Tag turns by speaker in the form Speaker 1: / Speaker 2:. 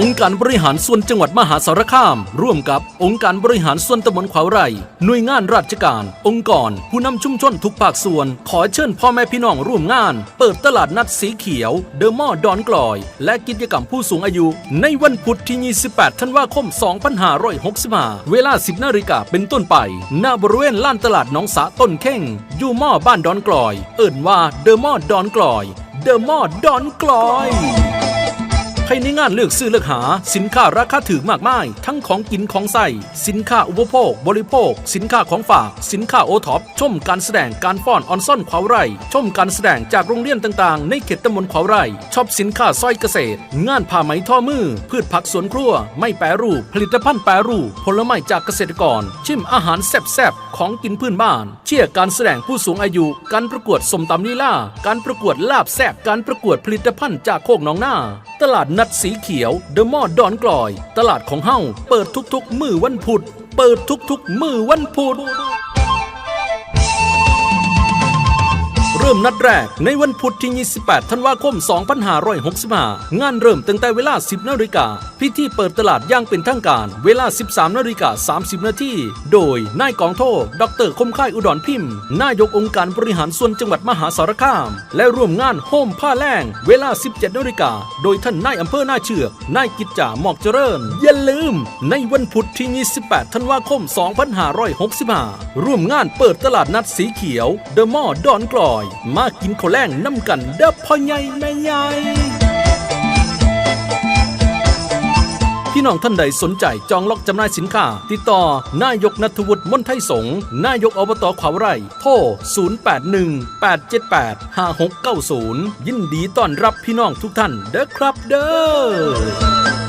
Speaker 1: องค์การบริหารส่วนจังหวัดมหาสารคาม ร่วมกับองค์การบริหารส่วนตำบลขวาวไร่หน่วยงานราชการ องค์กร ผู้นำชุมชนทุกภาคส่วน ขอเชิญพ่อแม่พี่น้องร่วมงาน เปิดตลาดนัดสีเขียว เดอะมอลล์ดอนกลอย และกิจกรรมผู้สูงอายุ ในวันพุธที่ 28 ธันวาคม 2565 เวลา 10 นาฬิกาเป็นต้นไปณบริเวณลานตลาดหนองสาต้นเข่ง อยู่หม้อบ้านดอนกลอย เอิ่นว่าเดอะมอลล์ดอนกลอย เดอะมอลล์ดอนกลอย ภายในงานเลือกซื้อเลือกหา สินค้าราคาถือมากมาย ทั้งของกินของใส่ สินค้าอุปโภค บริโภค สินค้าของฝาก สินค้าโอท็อปชมการแสดงการฟ้อนออนซ่อนขวาวไร่ ชมการแสดงจากโรงเรียนต่างๆ ในเขตตำบลขวาวไร่ชอปสินค้าสร้อยเกษตร งานผ้าไหมท่อมือ พืชผักสวนครัว ไม่แปรรูป ผลิตภัณฑ์แปรรูป ผลไม้จากเกษตรกร ชิมอาหารแซ่บๆของกินพื้นบ้าน เชี่ยการแสดงผู้สูงอายุ การประกวดสมตำลีลาการประกวดลาบแซ่บการประกวดผลิตภัณฑ์จากโคกหนองนาตลาดนัดสีเขียวเดอะมอลล์ดอนกลอย ตลาดของเฮ้าเปิดทุกๆ มือวันพุธเปิดทุกๆ มือวันพุธ ริ่มนัดแรกในวันพุธที่ 28 ธันวาคม 2565 งานเริ่มตั้งแต่เวลา 10 นาฬิกา พิธีเปิดตลาดย่างเป็นทางการ เวลา 13 นาฬิกา 30 นาที โดย นายกองโทดรคมค่ายอุดรพิมพ์ นายกองค์การบริหารส่วนจังหวัดมหาสารคาม และร่วมงานโฮมผ้าแรงเวลา 17 นาฬิกา โดยท่านนายอำเภอหน้าเชือก นายกิจจาหมอกเจริญ อย่าลืม ในวันพุธที่ 28 ธันวาคม 2565 ร่วมงานเปิดตลาดนัดสีเขียว เดอะมอลล์ดอนกลอยมากินข้าวแรงน้ำกันเด้อพ่อใหญ่แม่ใหญ่พี่น้องท่านใดสนใจจองล็อกจำหน่ายสินค้า ติดต่อนายกนัทวุฒิมนไทยสงนายกอบตขวาวไร่ โทร 0818785690 ยินดีต้อนรับพี่น้องทุกท่านเด้อครับเด้อ